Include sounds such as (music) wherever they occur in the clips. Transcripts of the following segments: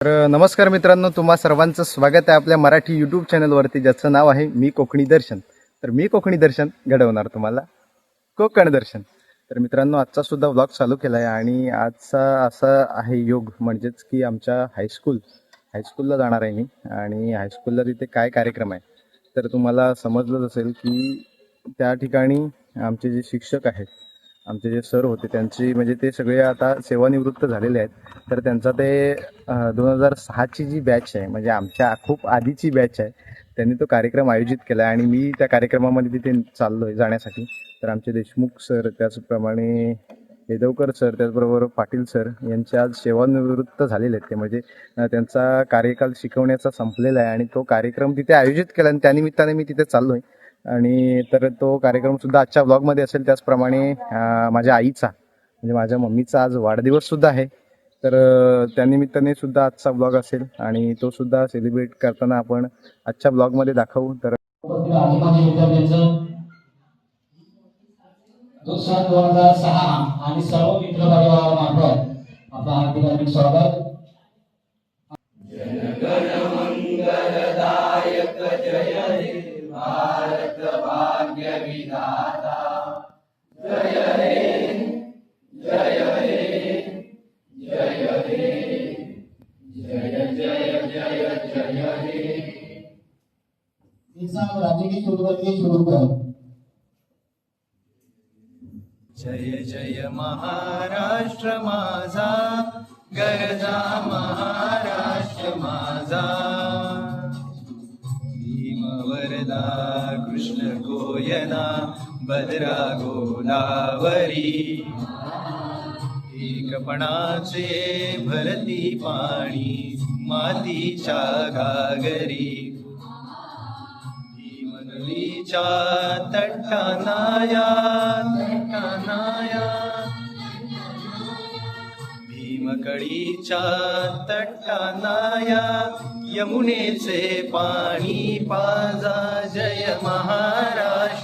तर नमस्कार मित्रांनो तुम्हा सर्वांचं स्वागत आहे आपल्या मराठी यूट्यूब चॅनलवरती ज्याचं नाव आहे मी कोकणी दर्शन. तर मी कोकणी दर्शन घडवणार तुम्हाला. कोकण दर्शन. तर मित्रांनो आजचा सुद्धा व्लॉग चालू केला आहे आणि आजचा असा आहे योग म्हणजेच की आमच्या हायस्कूल हायस्कूलला जाणार आहे मी आणि हायस्कूलला तिथे काय कार्यक्रम आहे? तर तुम्हाला समजलंच असेल की त्या ठिकाणी आमचे जे शिक्षक आहेत आमचे जे सर होते त्यांची म्हणजे ते सगळे आता सेवानिवृत्त झालेले आहेत. तर त्यांचा ते दोन हजार सहाची जी बॅच आहे म्हणजे आमच्या खूप आधीची बॅच आहे त्यांनी तो कार्यक्रम आयोजित केला आहे आणि मी त्या कार्यक्रमामध्ये तिथे चाललो आहे जाण्यासाठी. तर आमचे देशमुख सर त्याचप्रमाणे येदवकर सर त्याचबरोबर पाटील सर यांचे आज सेवानिवृत्त झालेले आहेत. ते म्हणजे त्यांचा कार्यकाल शिकवण्याचा संपलेला आहे आणि तो कार्यक्रम तिथे आयोजित केला आणि त्यानिमित्ताने मी तिथे चाललो आहे आणि तर तो कार्यक्रम सुद्धा आजच्या ब्लॉगमध्ये असेल त्याचप्रमाणे माझ्या आईचा म्हणजे माझ्या मम्मीचा आज वाढदिवस सुद्धा आहे. तर त्यानिमित्ताने सुद्धा आजचा ब्लॉग असेल आणि तो सुद्धा सेलिब्रेट करताना आपण आजच्या ब्लॉगमध्ये दाखवू. तर दोन हजार सहा आणि सर्व मित्र परिवारामार्फत आपलं हार्दिक हार्दिक स्वागत. इंसान राज्य की शुरू करके शुरू कर जय जय महाराष्ट्र माझा गरजा महाराष्ट्र माझा गोयना भद्रा गोदावरी एकपणाचे भरती पाणी मातीच्या घागरी. भीमनदीच्या तटानाया तटानाया. भीमकडीच्या तट्टानाया यमुनेचे पाणी पाजा जय महाराज.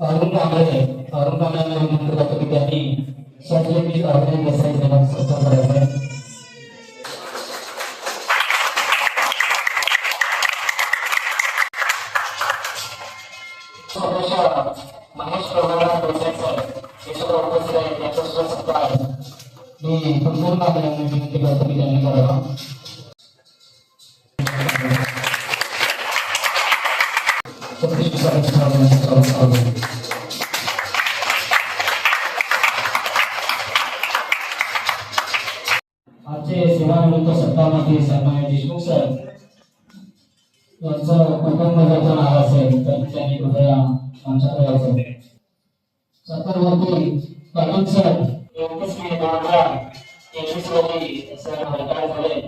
अरुण कांबळे अरुण कांबळेंना विनंती करतो की त्यांनी स्वतःची करायचं आहे महेश देसाई सर हे सुद्धा उपस्थित आहेत त्यांचा सुद्धा आहे मी फुलफूल कांबळेंना विनंती करतो की त्यांनी सरकारने आजचे सेवानिवृत्त सत्तामध्ये सन्मान्य देशमुख सर यांचं कुटुंब नाव असेल तर त्यांनी कृपया आमच्याकडे असेल चक्रवर्ती पाटील सर एकवीस मे दोन हजार तेवीस रोजी सर झाले.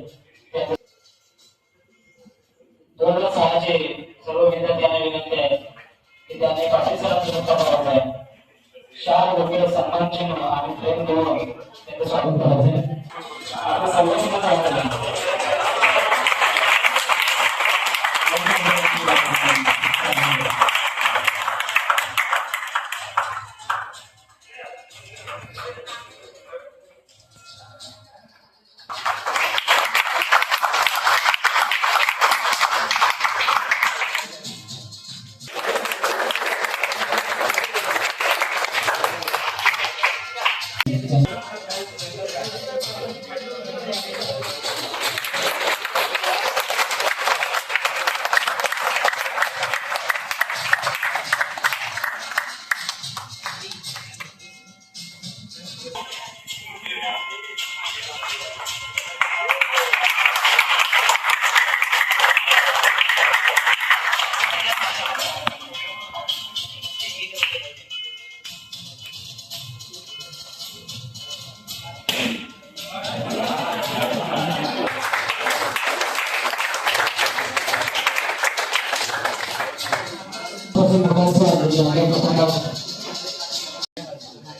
जागे कुटुंब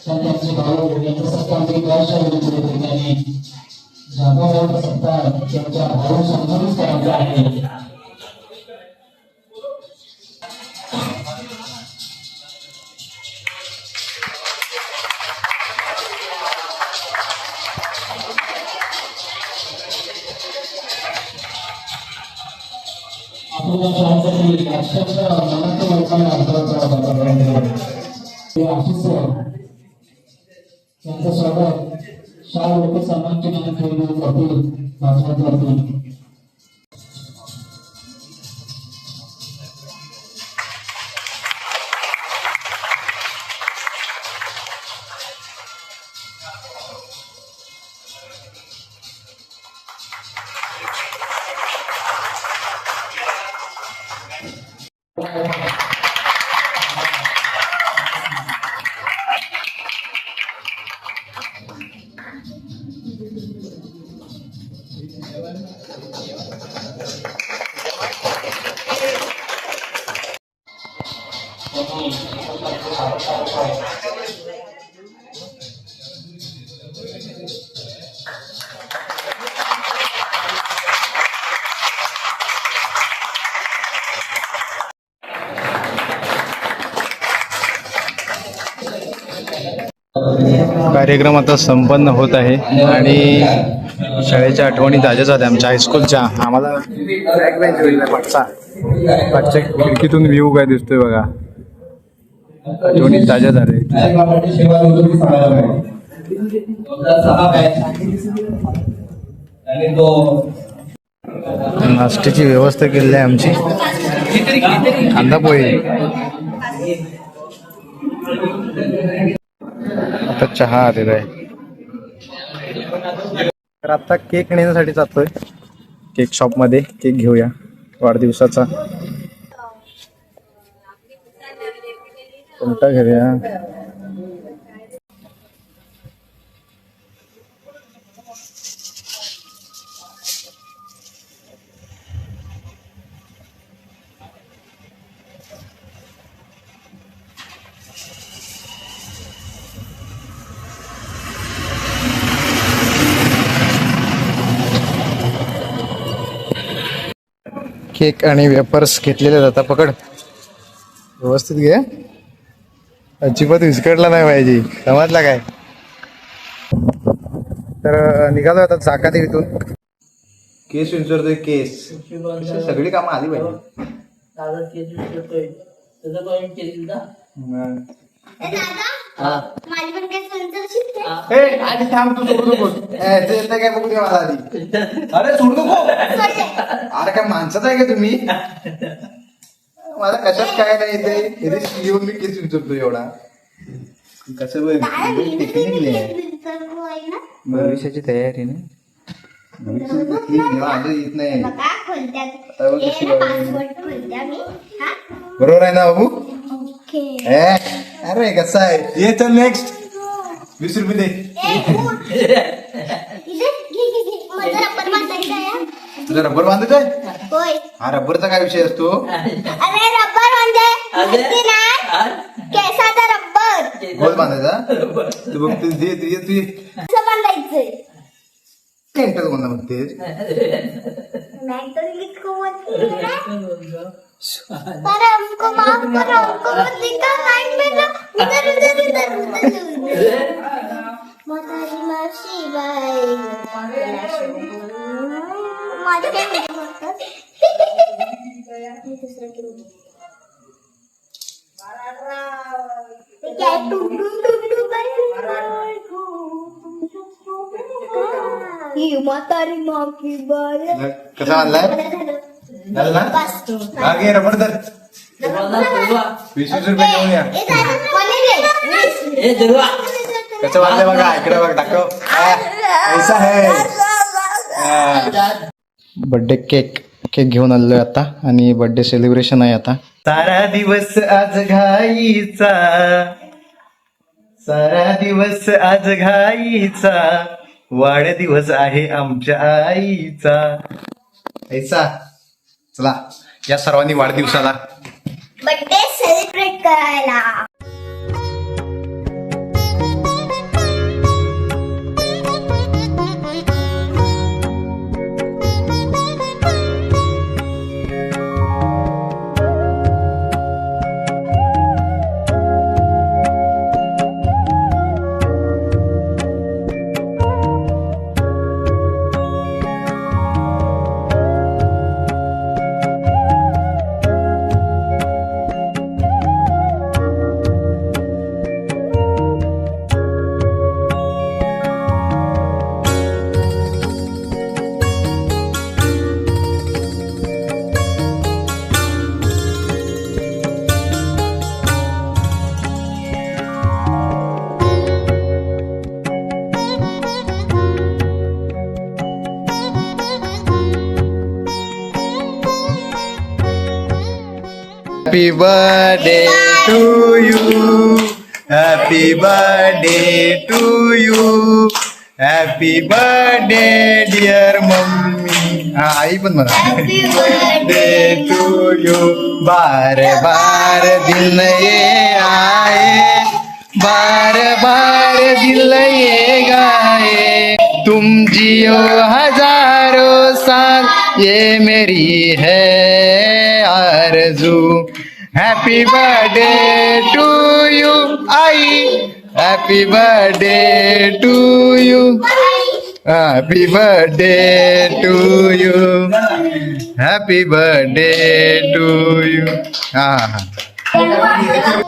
त्यांचे भाऊ यांच्या सत्तावन्न वर्षाच्या विरुद्ध जागा सत्ता त्यांच्या भाऊ समजूनच करायचा आहे. आपल्या शाळेसाठी अक्षरशः मनाचं लोकांना ते आशिष यांचं स्वागत शाळा लोक सामान्य नाव जातील भाषणात जातील कार्यक्रम आता संपन्न होत आहे आणि शाळेच्या आठवणी ताज्याच आहेत आमच्या हायस्कूलच्या आम्हाला बॅक बेंच भेटला पाठचा पाठच्या खिडकीतून व्ह्यू काय दिसतोय बघा. आठवणी ताज्या तो नाश्त्याची व्यवस्था केलेली आहे आमची. कांदा पोहे. आता चहा आलेला आहे. तर आता केक नेण्यासाठी जातोय. केक शॉपमध्ये केक घेऊया. वाढदिवसाचा. उलटा घेऊया केक आणि वेपर्स घेतलेले जातात पकड. व्यवस्थित घे. अजिबात विस्कडला नाही पाहिजे समजला काय? तर निघालो आता चाका देवीतून केस विंचरतोय केस. अशी सगळी कामं आली पाहिजे दादा केस विचारतोय. त्याचा तो एम केस ना मग. माझी पण काही संतर शिकते ए, आधी थांब तू सोडू नकोस. ए, ते येतंय काय बघू दे मला आधी. अरे सोडू नको. अरे काय माणसाच आहे का तुम्ही? मला कशात काय नाही येते इथे येऊन मी केस विचारतो एवढा. कसं टेक्निकली आहे. भविष्याची तयारी ना? येत नाही. हे हा? बरोबर आहे ना बाबू? अरे कसं आहे? ये चल नेक्स्ट वीस रुपये दे इथे घे घे घे माझा रबर बांधायचा आहे तुझा रबर बांधत आहे होय. हा रबरचा काय विषय असतो? अरे रबर म्हणजे माहिती नाही केसाचा रबर गोल बांधायचा? तू बघ तू दे तू ये तू ये असं बांधायचंय केंटल कोणता म्हणते मैं तो लिखो मत पर हमको माफ करो हमको मत लिखा लाइन में ना उधर उधर उधर उधर उधर म्हातारी मावशी बाई. काय माहिती (laughs) म्हणतात. दुसरं केलं ही म्हातारी मावशी बाई कसा बांधलाय झालं ना? हा घे रबर तर वीस वीस रुपये घेऊन या. कसं बांधलंय बघा इकडे बघ दाखव. हा, ऐसा है. बर्थडे केक केक घेऊन आलेलो आता आणि बर्थडे सेलिब्रेशन आहे आता. सारा दिवस आज घाईचा. सारा दिवस आज घाईचा. वाढदिवस आहे आमच्या आईचा. ऐसा चला या सर्वांनी वाढदिवसाला. बर्थडे सेलिब्रेट करायला. Happy birthday to you happy birthday to you happy birthday dear mummy हा आई पण म्हणा हॅपी बर्थडे टू यू बार बार दिन ये आए बार बार दिल ये गाए तुम जियो हजारों साल ये मेरी है आरज़ू Happy birthday to you, I. Happy birthday to you. Happy birthday to you. Happy birthday to you. Ah.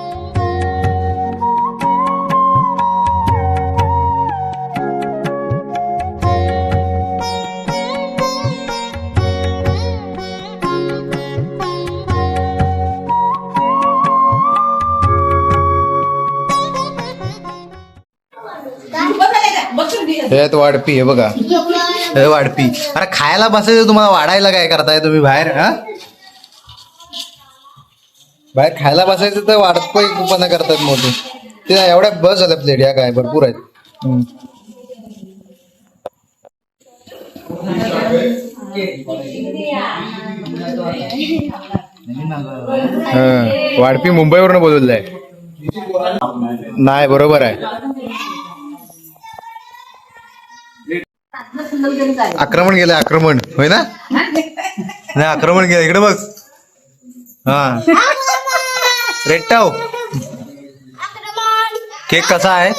हा हे वाढपी हे बघा. हे वाढपी. अरे खायला बसायचं तुम्हाला वाढायला काय करताय तुम्ही बाहेर हा? बाहेर खायला बसायचं तर वाढपी कुपना करतात मोठे ते एवढ्या बस झाल्या प्लेट या काय भरपूर आहेत. वाढपी मुंबईवरून बोलवलंय. नाही बरोबर आहे. आक्रमण गेलं आक्रमण. होय ना? नाही आक्रमण गेलं इकडे बघ. हा. रेट्टाव केक कसा आहे?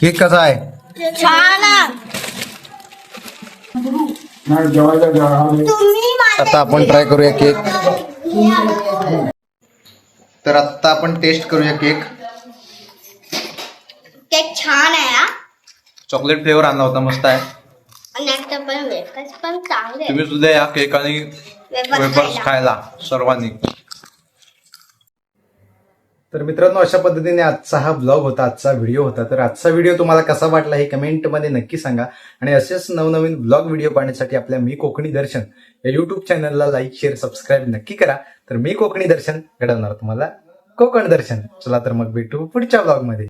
केक कसा आहे? छान तुम्ही आता आपण ट्राय करूया केक तर आता आपण टेस्ट करूया केक छान आहे हा. चॉकलेट फ्लेवर आणला होता मस्त आहे. आणि आता पण वेफर्स पण चांगले तुम्ही सुद्धा या केक आणि वेफर्स वेफर्स खायला. खायला सर्वांनी. तर मित्रांनो अशा पद्धतीने आजचा हा ब्लॉग होता आजचा व्हिडिओ होता. तर आजचा व्हिडिओ तुम्हाला कसा वाटला हे कमेंटमध्ये नक्की सांगा. आणि असेच नवनवीन ब्लॉग व्हिडिओ पाहण्यासाठी आपल्या मी कोकणी दर्शन या युट्यूब चॅनलला लाईक शेअर सबस्क्राईब नक्की करा. तर मी कोकणी दर्शन घडवणार तुम्हाला. कोकण दर्शन. चला तर मग भेटू पुढच्या ब्लॉगमध्ये